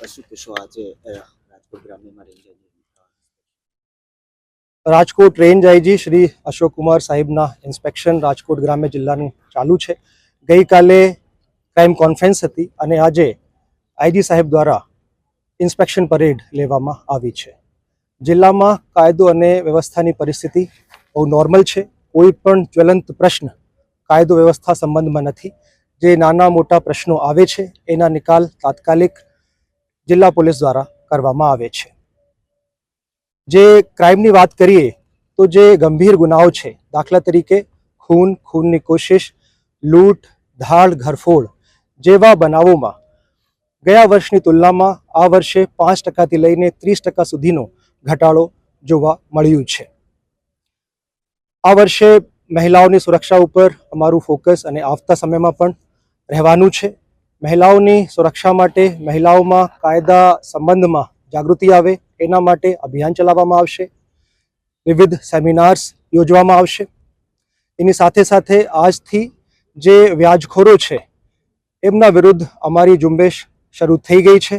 રાજકોટ ગ્રામ્યમાં Rajkot range IG Shri Ashok Kumar સાહેબના inspection Rajkot ગ્રામ્ય જિલ્લાનું ચાલુ છે. ગઈકાલે ક્રાઇમ કોન્ફરન્સ હતી અને આજે આઈજી સાહેબ દ્વારા ઇન્સ્પેક્શન પરેડ લેવામાં આવી છે. જિલ્લામાં કાયદો અને વ્યવસ્થાની પરિસ્થિતિ બહુ નોર્મલ છે. કોઈ પણ જ્વલંત પ્રશ્ન કાયદો વ્યવસ્થા સંબંધમાં નથી. જે નાના મોટા પ્રશ્નો આવે છે, એના નિકાલ તાત્કાલિક જિલ્લા પોલીસ દ્વારા કરવામાં આવે છે. જે ક્રાઇમની વાત કરીએ, તો જે ગંભીર ગુનાઓ છે, દાખલા તરીકે ખૂન, ખૂનની કોશિશ, લૂંટ, ધાડ, ઘરફોડ જેવા બનાવોમાં ગયા વર્ષની તુલનામાં આ વર્ષે પાંચ ટકાથી લઈને ત્રીસ ટકા સુધીનો ઘટાડો જોવા મળ્યું છે. આ વર્ષે મહિલાઓની સુરક્ષા ઉપર અમારું ફોકસ અને આવતા સમયમાં પણ રહેવાનું છે. મહિલાઓની સુરક્ષા માટે, મહિલાઓમાં કાયદા સંબંધમાં જાગૃતિ આવે, એના માટે અભિયાન ચલાવવામાં આવશે. વિવિધ સેમિનાર્સ યોજવામાં આવશે. એની સાથે સાથે આજથી જે વ્યાજખોરો છે, એમના વિરુદ્ધ અમારી ઝુંબેશ શરૂ થઈ ગઈ છે.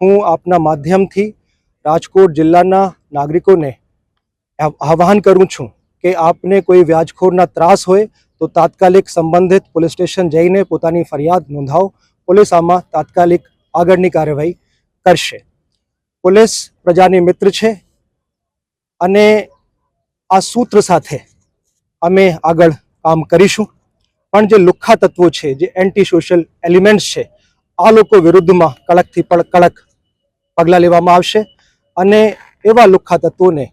હું આપના માધ્યમથી રાજકોટ જિલ્લાના નાગરિકોને આહવાન કરું છું કે આપને કોઈ વ્યાજખોરના ત્રાસ હોય, તો તાત્કાલિક સંબંધિત પોલીસ સ્ટેશન જઈને પોતાની ફરિયાદ નોંધાવો. પોલીસ આમાં તાત્કાલિક આગળની કાર્યવાહી કરશે. પોલીસ પ્રજાની મિત્ર છે અને આ સૂત્ર સાથે અમે આગળ કામ કરીશું. પણ જે લુખ્ખા તત્વો છે જે એન્ટી સોશિયલ એલિમેન્ટ્સ છે આ લોકો વિરુદ્ધમાં કડકથી પણ કડક પગલાં લેવામાં આવશે અને એવા લુખ્ખા તત્વોને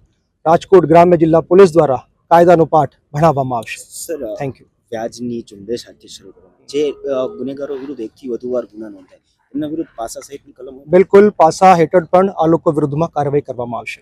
રાજકોટ ગ્રામ્ય જિલ્લા પોલીસ દ્વારા કાયદાનો પાઠ ભણાવવામાં આવશે. સર થેન્ક યુ વ્યાજની ઝુંબેશ શરૂ કરવામાં જે ગુનેગારો વિરુદ્ધ એકથી વધુ વાર ગુના નોંધાય. એમના વિરુદ્ધ પાસા સહિતની કલમ બિલકુલ, પાસા હેઠળ પણ આ લોકો વિરુદ્ધમાં કાર્યવાહી કરવામાં આવશે.